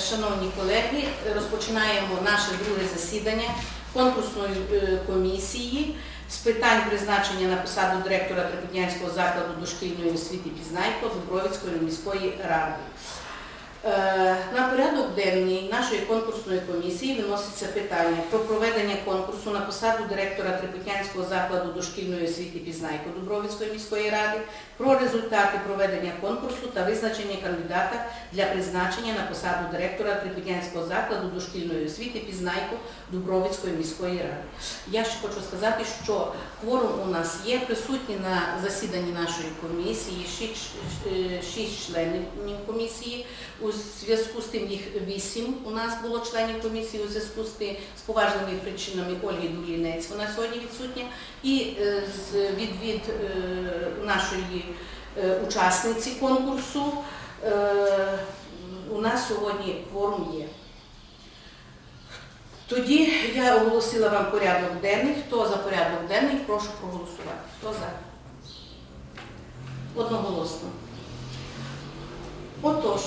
Шановні колеги, розпочинаємо наше друге засідання конкурсної е, комісії з питань призначення на посаду директора Трипільнянського закладу дошкільної освіти Пізнайко Дубровицької міської ради. Е, На порядок денний нашої конкурсної комісії виноситься питання про проведення конкурсу на посаду директора Трипільнянського закладу дошкільної освіти Пізнайко Дубровицької міської ради, про результати проведення конкурсу та визначення кандидата для призначення на посаду директора Трипільнянського закладу дошкільної освіти Пізнайко Дубровицької міської ради. Я ще хочу сказати, що кворум у нас є присутні на засіданні нашої комісії, шість, е, членів комісії. У зв'язку з тим їх вісім у нас було членів комісії у зв'язку з тим з поважними причинами Ольги Дулінець. Вона сьогодні відсутня. І е, з відвід е, нашої е, учасниці конкурсу у нас сьогодні кворум є. Тоді я оголосила вам порядок денний. Хто за порядок денний, прошу проголосувати. Хто за? Одноголосно. Отож,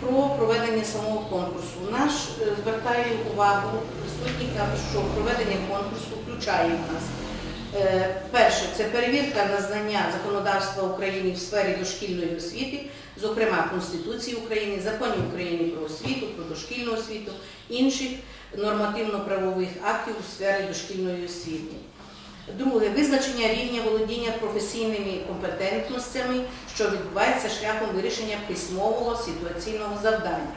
про проведення самого конкурсу. Наш е, звертаю увагу присутніх, що проведення конкурсу включає в нас. е, Перше, це перевірка на знання законодавства України в сфері дошкільної освіти, зокрема Конституції України, законів України про освіту, про дошкільну освіту, інших нормативно-правових актів у сфері дошкільної освіти. Друге, визначення рівня володіння професійними компетентностями, що відбувається шляхом вирішення письмового ситуаційного завдання.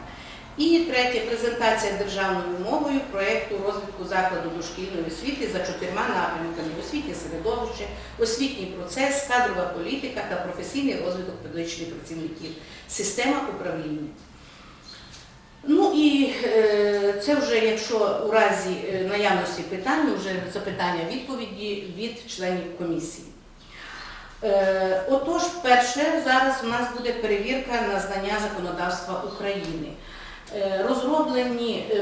І третє, презентація державною мовою проєкту розвитку закладу дошкільної освіти за чотирма напрямками освітнє середовище, освітній процес, кадрова політика та професійний розвиток педагогічних працівників, система управління. Ну і е, це вже, якщо у разі е, наявності питань, вже запитання відповіді від членів комісії. Е, отож, перше, зараз у нас буде перевірка на знання законодавства України. Розроблені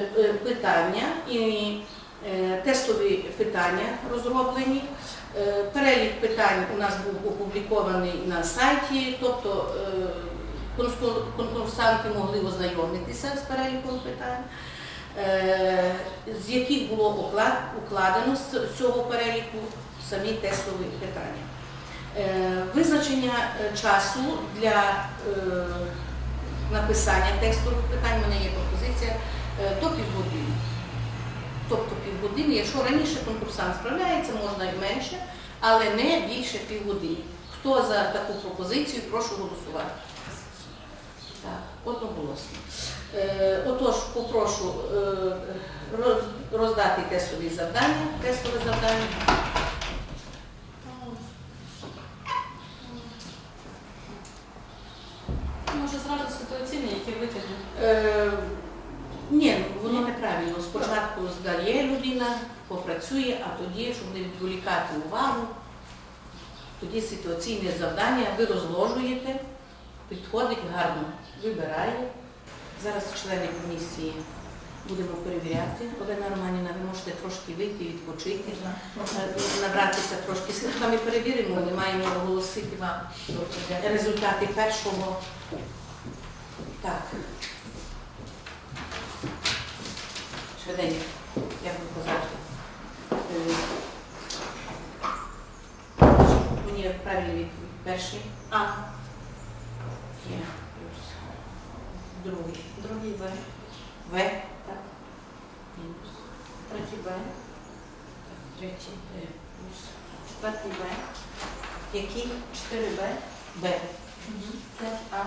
питання і тестові питання розроблені. Перелік питань у нас був опублікований на сайті, тобто конкурсанти могли ознайомитися з переліком питань, е, з яких було укладено з цього переліку самі тестові питання. Е, Визначення е, часу для написання текстових питань, у мене є пропозиція, до півгодини. Тобто півгодини, якщо раніше конкурсант справляється, можна і менше, але не більше півгодини. Хто за таку пропозицію, прошу голосувати. Одноголосно. Е, Отож, попрошу е, роз- роздати тестові завдання. Тестове завдання. Може зразу ситуаційні, які витягли. Е, ні, воно неправильно. Спочатку здає людина, попрацює, а тоді, щоб не відволікати увагу, тоді ситуаційне завдання ви розложуєте, підходить гарно, вибирає. Зараз члени комісії будемо перевіряти. Олена Романівна, ви можете трошки вийти, відпочити, е, набратися трошки сил. Ми перевіримо, ми маємо оголосити вам результати першого. Так. Швиденько, як ви казати. Е, Мені правильний відповідь. Перший А, є плюс. Другий другий Б, В. Так. Мінус. третій Б, Третій Б. Плюс. четвертий Б, Який? чотири Б, Б. п'ять А,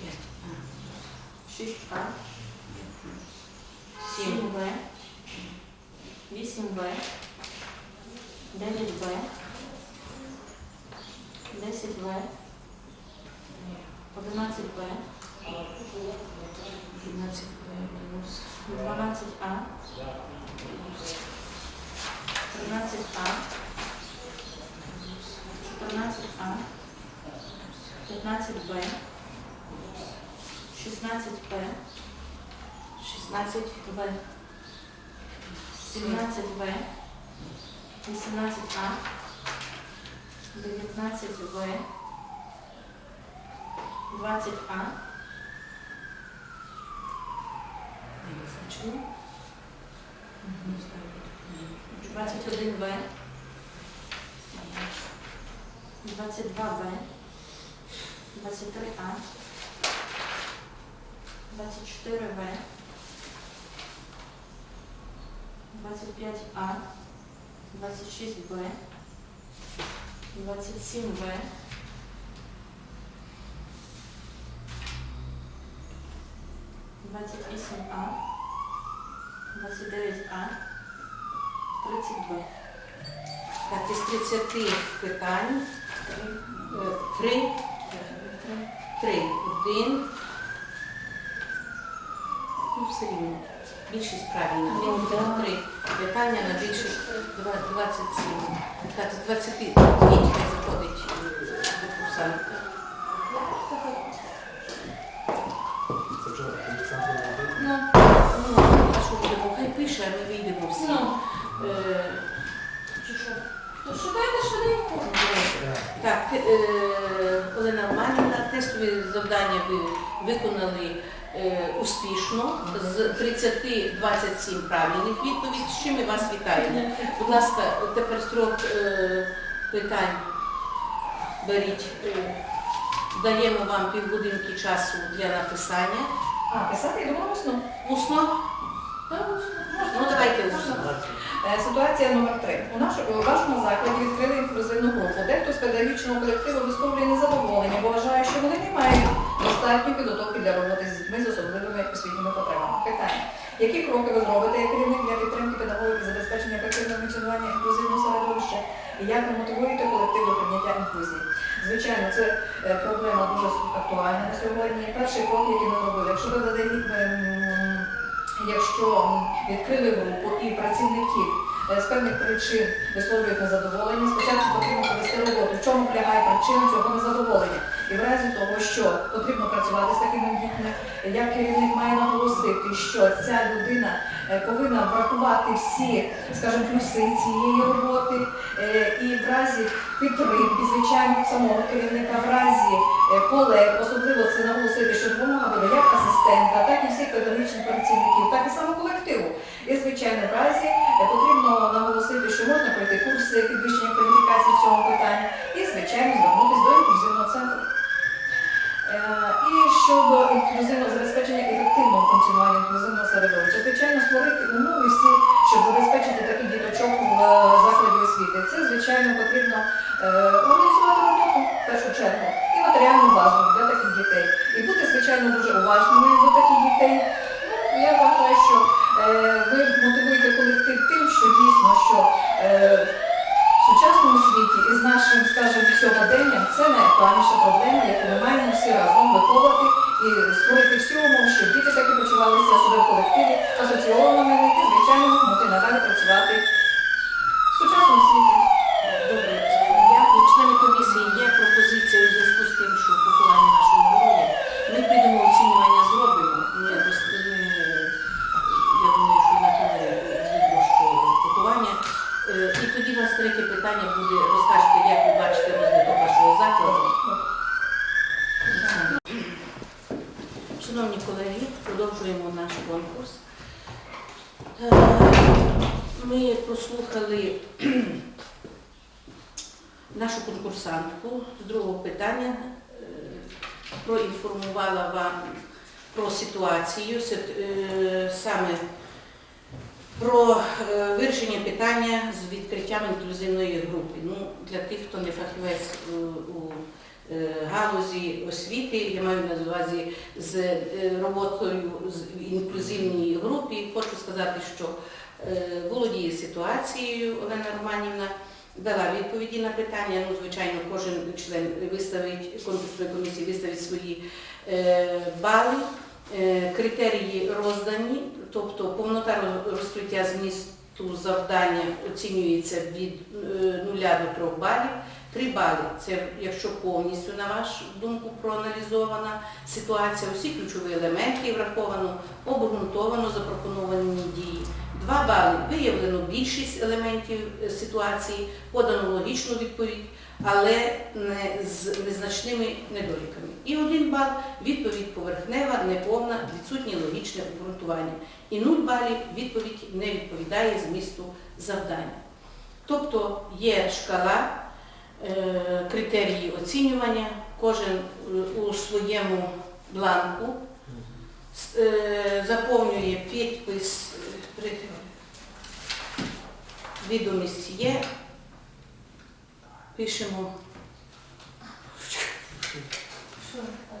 П'ять. А. шість А, Є плюс. сім. Б, вісім Б, дев'ять Б, десять В, 11b, 11Б мінус 12A. 13A. 14A. 15B. 16Б, 16В, 17В, 18A. 19В, 20А, Не визначено. 21В, 22В, 23А, 24В, 25А, 26Б, 27В, 28А, 29А, 32. Так, із 30 питань е, три, три, один. Ну, все рівно. Більшість правильна. Ну. Три питання на більшість два- 27. Так, з 20 дітей заходить е, до курсанта. Це вже Олександр Володимирович. Ну, а що будемо? Хай пише, а ми вийдемо всі. Ну. Е, Чи що? То шукайте швиденько. Так, е, Олена Романівна, тестові завдання ви виконали е, успішно. З 30 27 правильних відповідей. З чим ми вас вітаємо. Будь ласка, тепер строк е, питань беріть. Е, даємо вам півгодинки часу для написання. А, писати, я думала, усно. Усно? Ну, давайте усно. Е, Ситуація номер три. У наш- у вашому закладі відкрили інклюзивну групу. Дехто з педагогічного колективу висловлює незадоволення, бо вважає, що вони не мають достатньої підготовки для роботи з дітьми з особливими освітніми потребами. Питання. Які кроки ви зробите як керівник для підтримки педагогів і забезпечення ефективного функціонування інклюзивного середовища? І як ви мотивуєте колектив до прийняття інклюзії? Звичайно, це е, проблема дуже актуальна на сьогодні. Перший крок, який ми робили, якщо ви ем, якщо відкрили групу і працівники е, з певних причин висловлюють незадоволення, спочатку потрібно провести роботу. В чому полягає причина цього незадоволення? І в разі того, що потрібно працювати з такими дітьми, як керівник має наголосити, що ця людина е, повинна врахувати всі, скажімо, плюси цієї роботи, е, і в разі підтримки, звичайно, самого керівника, в разі е, колег, особливо це наголосити, що допомога буде як асистента, так і всіх педагогічних працівників, так і саме колективу. І, звичайно, в разі потрібно наголосити, що можна пройти курси підвищення кваліфікації в цьому питанні і, звичайно, звернутися до інклюзивного центру. Е, І щодо інклюзивного забезпечення ефективного функціонування інклюзивного середовища, звичайно, створити умови щоб забезпечити таких діточок в е, закладі освіти. Це, звичайно, потрібно е, організувати роботу в першу чергу і матеріальну базу для таких дітей. І бути, звичайно, дуже уважними до таких дітей. Ну, я вважаю, що ви мотивуєте колектив тим, що дійсно, що сучасному світі і з нашим, скажімо, сьогоденням це найактуальніша проблема, яку ми маємо всі разом виховувати і створити всі умови, щоб діти таки почувалися себе в колективі асоційованими і, звичайно, могли надалі працювати в сучасному світі. Добре, я у члени комісії є пропозиція у зв'язку з тим, що поховання нашого героя. Ми підемо оцінювання зробимо. Ми, дос- ми, я думаю, що на камері видно, що поховання. Е, І тоді у вас третє питання буде, розкажете, як ви бачите розвиток вашого закладу. Шановні колеги, продовжуємо наш конкурс. Е, Ми прослухали нашу конкурсантку з другого питання е, проінформувала вам про ситуацію, е, саме про е, вирішення питання з відкриттям інклюзивної групи. Ну, для тих, хто не фахівець у е, галузі освіти, я маю на увазі з роботою в інклюзивній групі, хочу сказати, що володіє ситуацією Олена Романівна дала відповіді на питання. Ну, звичайно, кожен член виставить конкурсної комісії виставить свої е, бали. Е, Критерії роздані, тобто повнота розкриття змісту завдання оцінюється від 0 до 3 балів. 3 бали це якщо повністю, на вашу думку, проаналізована ситуація, усі ключові елементи враховано, обґрунтовано запропоновані дії. Два бали виявлено більшість елементів е, ситуації, подано логічну відповідь. але не з незначними недоліками. І один бал відповідь поверхнева, неповна, відсутнє логічне обґрунтування. І 0 балів відповідь не відповідає змісту завдання. Тобто є шкала, е, критерії оцінювання, кожен е, у своєму бланку заповнює підпис, е, відомість є, пишемо.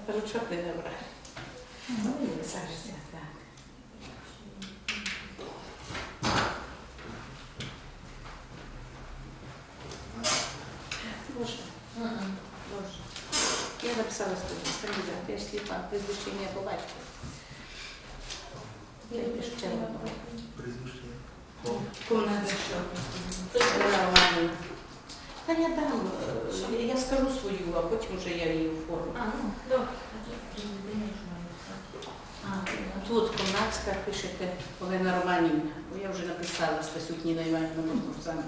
Ручок не набрати. Зараз я так. Боже, Боже. Я написала студент, кандидат, я сліпа, по батькові. Пишу чайно. Прізвище. Комнатне Та я дам, я скажу свою, а потім вже я її оформлю. А, ну, добре. Тут Комнатська пишете Олена Романівна, бо я вже написала Стасюк Ніна Іванівна Мокурцан.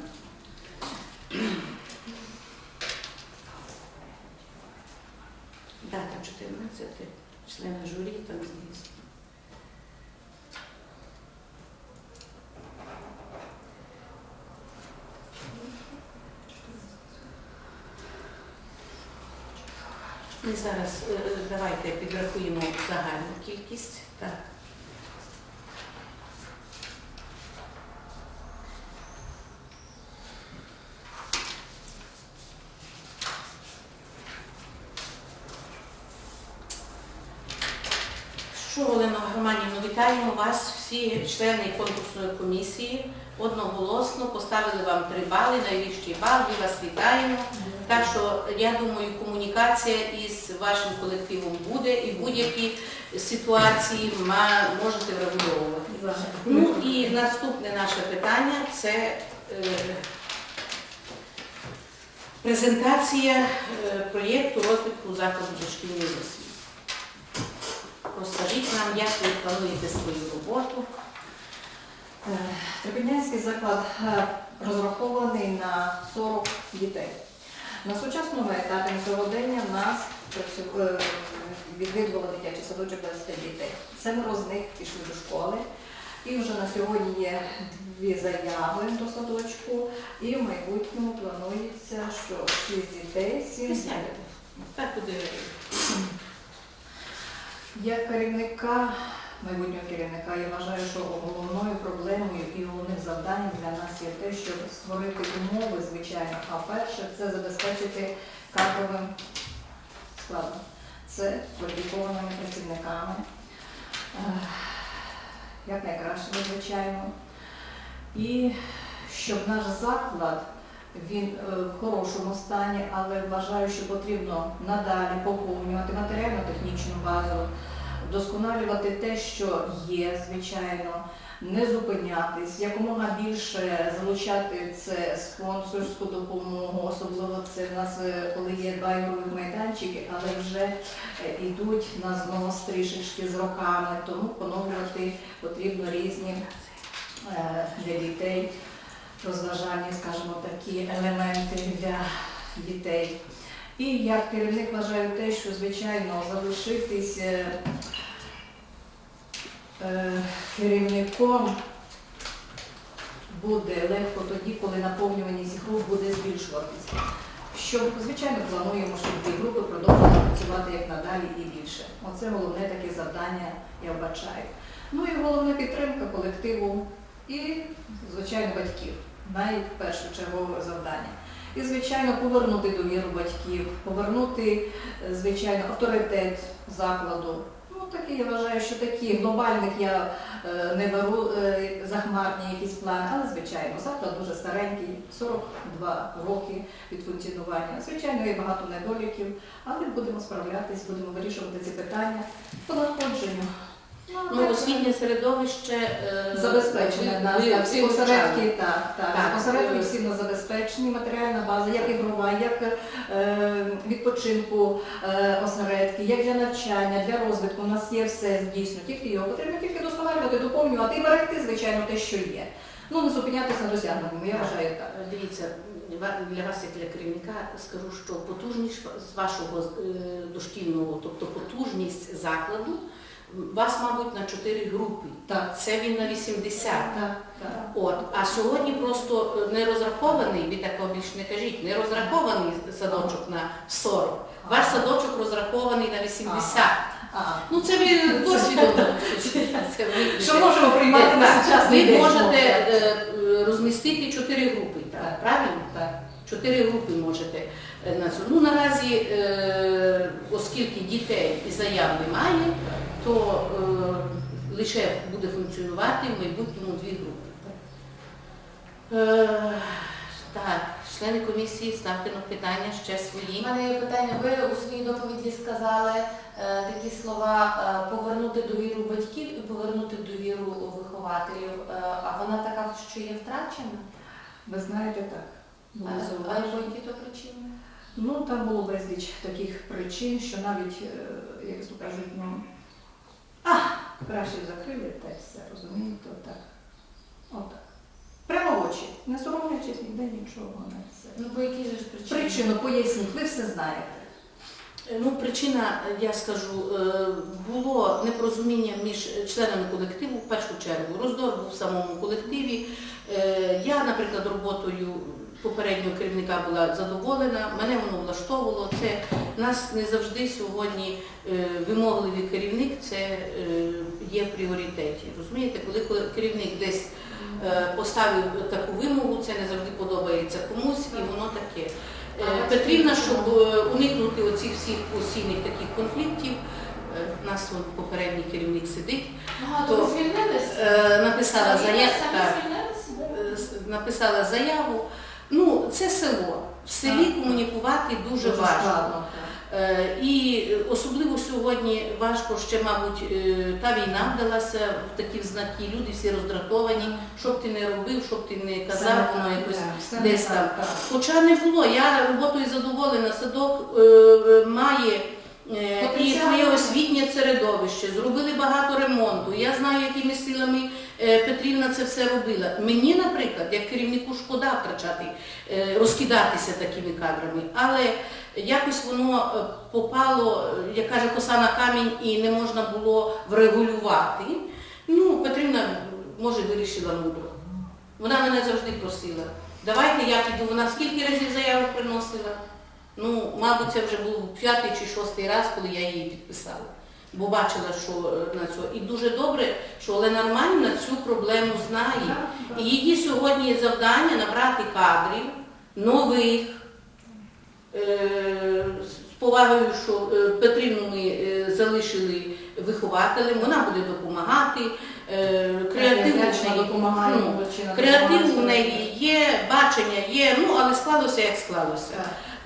Дата 14, члени журі там з'їзд. Ми зараз е, давайте підрахуємо загальну кількість. Так. Що, Олена Романівна, вітаємо вас, всі члени конкурсної комісії. Одноголосно поставили вам три бали, найвищий бал, ми вас вітаємо. Так що я думаю, комунікація із вашим колективом буде і будь-які ситуації можете врегульовувати. Ну і наступне наше питання це е, презентація е, проєкту розвитку закладу дошкільної освіти. Розкажіть нам, як ви плануєте свою роботу. Е, Трипільнянський заклад розрахований на 40 дітей. На сучасному етапі на сьогодення в нас е, відвідувало дитячий садочок 20 дітей. Семеро з них пішли до школи. І вже на сьогодні є дві заяви до садочку. І в майбутньому планується, що 6 дітей, 7 Присядете. Так буде. Як керівника, майбутнього керівника, я вважаю, що завданням для нас є те, щоб створити умови, звичайно. А перше це забезпечити кадровим складом. Це кваліфікованими працівниками, ех, як найкращими, звичайно. І щоб наш заклад він е, в хорошому стані, але вважаю, що потрібно надалі поповнювати матеріально-технічну базу, вдосконалювати те, що є, звичайно, не зупинятись, якомога більше залучати це спонсорську допомогу, особливо це в нас, е, коли є ігрових майданчики, але вже е, йдуть на знос трішечки з роками, тому поновлювати потрібно різні е, для дітей розважальні, скажімо, такі елементи для дітей. І як керівник вважаю те, що звичайно залишитись е, е, керівником буде легко тоді, коли наповнюваність груп буде збільшуватися. Що, звичайно, плануємо, щоб ці групи продовжували працювати як надалі і більше. Оце головне таке завдання, я вбачаю. Ну і головна підтримка колективу і, звичайно, батьків. Найпершочергове завдання. І, звичайно, повернути довіру батьків, повернути, е, звичайно, авторитет закладу. Ну, такі, я вважаю, що такі глобальних я е, не беру е, захмарні якісь плани, але, звичайно, заклад дуже старенький, 42 роки від функціонування. Звичайно, є багато недоліків, але будемо справлятись, будемо вирішувати ці питання по надходженню. Ну, освітнє середовище е, Забезпечене нас, ви так, так, Так. всі на забезпечені, матеріальна база, як ігрова, як е, відпочинку е, осередки, як для навчання, для розвитку. У нас є все дійсно, тільки його потрібно тільки досконалювати, доповнювати і берегти, звичайно, те, що є. Ну, не зупинятися на досягненому, я вважаю так. Дивіться, для вас, як для керівника, скажу, що потужність з вашого дошкільного, тобто потужність закладу, вас, мабуть, на 4 групи. Так. Це він на 80. Так, так. От, а сьогодні просто не розрахований, ви такого більш не кажіть, не розрахований садочок на 40. Ваш садочок розрахований на 80. А, Ну це ви досвідом. Що можемо приймати на сучасний Ви можете е, розмістити чотири групи, так, правильно? Так. Чотири групи можете е, на цю. Ну наразі, е, оскільки дітей і заяв немає, то е, лише буде функціонувати в майбутньому дві групи. Е, так, члени комісії, ставте на питання ще свої. У мене є питання. Ви у своїй доповіді сказали е, такі слова е, повернути довіру батьків і повернути довіру вихователів. Е, а вона така, що є втрачена? Ви знаєте, так. А, а по які то причини? Ну, там було безліч таких причин, що навіть, е, як то кажуть, ну, а, краще закрили та й все, розумієте, отак. Отак. Прямо в очі, не соромлячись ніде нічого на це. Ну по які ж причини? Причину поясніть, ви все знаєте. Е, Ну, причина, я скажу, е, було непорозуміння між членами колективу в першу чергу. Роздор був в самому колективі. Е, Я, наприклад, роботою попереднього керівника була задоволена, мене воно влаштовувало. Це нас не завжди сьогодні е, вимогливий керівник це е, є в пріоритеті. Розумієте, коли керівник десь е, поставив таку вимогу, це не завжди подобається комусь, і воно таке. Петрівна, щоб уникнути оцих всіх постійних таких конфліктів, у нас попередній керівник сидить, Ага, то, то ви е, написала заяву. написала заяву. Ну, це село. В селі комунікувати дуже важко. складно. Е, І особливо сьогодні важко ще, мабуть, е, та війна вдалася в такі знаки. Люди всі роздратовані. Що б ти не робив, що б ти не казав, воно якось так, десь там. так. Хоча не було, я роботою задоволена. Садок е, має е, і Потенціал. своє освітнє середовище, зробили багато ремонту. Я знаю, якими силами Петрівна це все робила. Мені, наприклад, як керівнику шкода втрачати, е, розкидатися такими кадрами, але якось воно е, попало, е, як каже коса на камінь, і не можна було врегулювати. Ну, Петрівна, може, вирішила мудро. Вона мене завжди просила. Давайте я піду. Вона скільки разів заяву приносила? Ну, мабуть, це вже був п'ятий чи шостий раз, коли я її підписала. Бо бачила, що е, на цього. І дуже добре, що Олена Романівна цю проблему знає. І її сьогодні завдання набрати кадрів нових. Е, З повагою, що е, Петрівну ми залишили вихователем, вона буде допомагати. В неї- допомагає, ну, Креатив у неї є, бачення є, ну але склалося як склалося.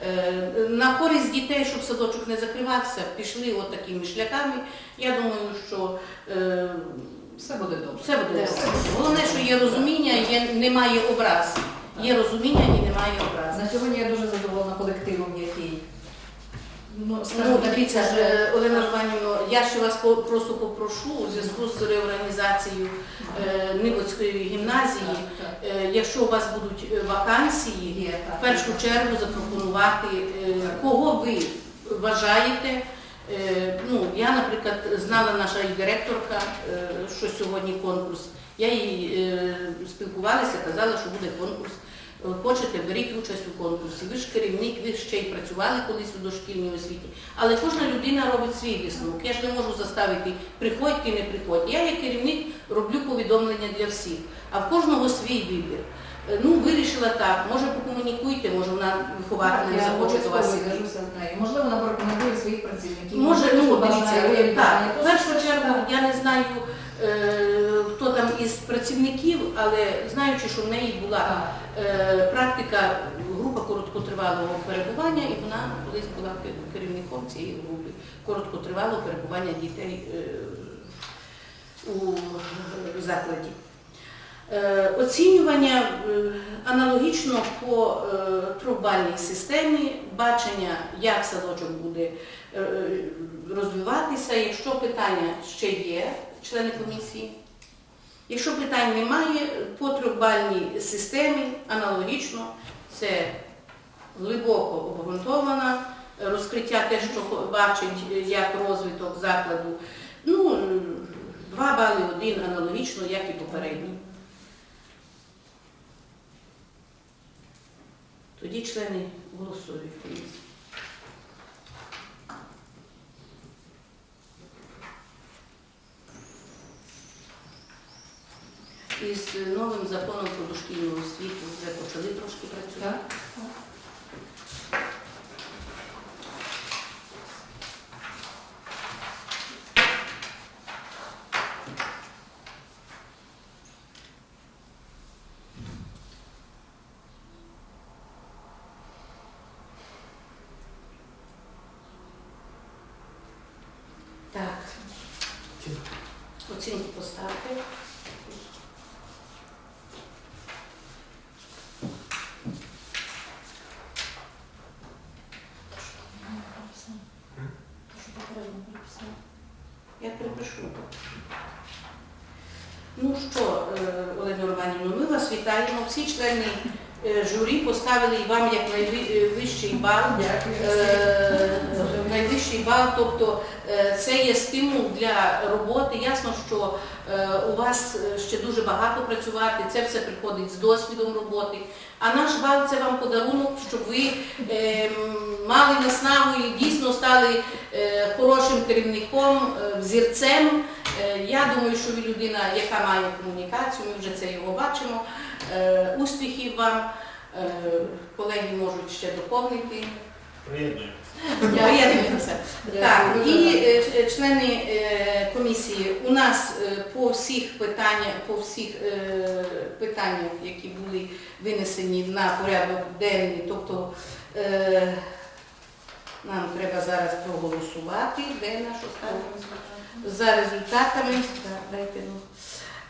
Е, На користь дітей, щоб садочок не закривався, пішли от такими шляхами. Я думаю, що е, Все буде добре. все буде добре. Головне, що є розуміння, є, немає образ. Є розуміння і немає образ. На сьогодні я дуже задоволена колективом, ну, скажімо Ну, так, це е, Олена Романівна, я ще вас по- просто попрошу у зв'язку з реорганізацією е, Нивоцької гімназії, е, якщо у вас будуть е, вакансії, Є, так. в першу чергу запропонувати, е, кого ви вважаєте. Е, Ну, я, наприклад, знала наша і директорка, е, що сьогодні конкурс. Я їй е, спілкувалася, казала, що буде конкурс. Е, Хочете, беріть участь у конкурсі. Ви ж керівник, ви ще й працювали колись у дошкільній освіті. Але кожна людина робить свій висновок. Я ж не можу заставити приходьте, не приходьте. Я як керівник роблю повідомлення для всіх, а в кожного свій вибір. Е, Ну, вирішила так, може покомунікуйте, може вона вихователем захоче до вас. Можливо, вона порекомендує своїх працівників. Може, ну дивіться, так. В першу чергу я не знаю, е, хто там із працівників, але знаючи, що в неї була е, практика група короткотривалого перебування, і вона колись була керівником цієї групи короткотривалого перебування дітей е, у е, закладі. Е, Оцінювання е, аналогічно по е, трьохбальній системі, бачення, як садочок буде е, розвиватися. Якщо питання ще є, члени комісії, якщо питань немає, по трьохбальній системі аналогічно це глибоко обґрунтована, розкриття те, що бачить як розвиток закладу. Ну, два бали, один аналогічно, як і попередній. Тоді члени голосують Із новим законом про дошкільну освіту вже почали трошки працювати. Так. Оцінку поставте. Я припишу. Ну що, е, Олена Романівна, ми вас вітаємо. Всі члени е, журі поставили вам як найвищий бал. Е, Найвищий бал, тобто е, це є стимул для роботи. Ясно, що е, у вас е, ще дуже багато працювати, це все приходить з досвідом роботи. А наш бал це вам подарунок, щоб ви е, мали наснагу і дійсно стали е, хорошим керівником, е, взірцем. Е, Я думаю, що ви людина, яка має комунікацію, ми вже це його бачимо. Е, Успіхів вам. Е, Колеги можуть ще доповнити. Приєднуємося. Так, і е, члени комісії, у нас по всіх питаннях, по всіх питаннях, які були винесені на порядок денний, тобто нам треба зараз проголосувати, де наш останній за результатами. Так, дайте, ну.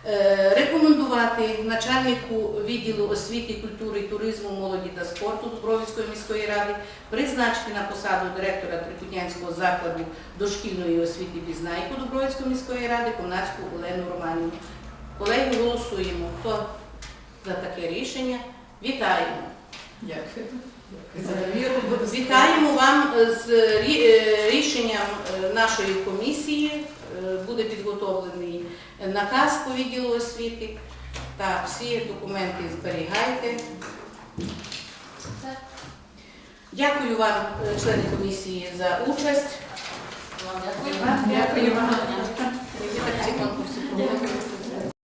Е, Рекомендувати начальнику відділу освіти, культури, туризму, молоді та спорту Дубровицької міської ради призначити на посаду директора Трикутнянського закладу дошкільної освіти Пізнайку Дубровицької міської ради Комнатську Олену Романівну. Колеги, голосуємо. Хто за таке рішення? Вітаємо. Дякую. Вітаємо вам з е, рішенням е, нашої комісії. Буде підготовлений наказ по відділу освіти. Так, всі документи зберігайте. Дякую вам, е, члени комісії, за участь. Вам дякую. Дякую вам.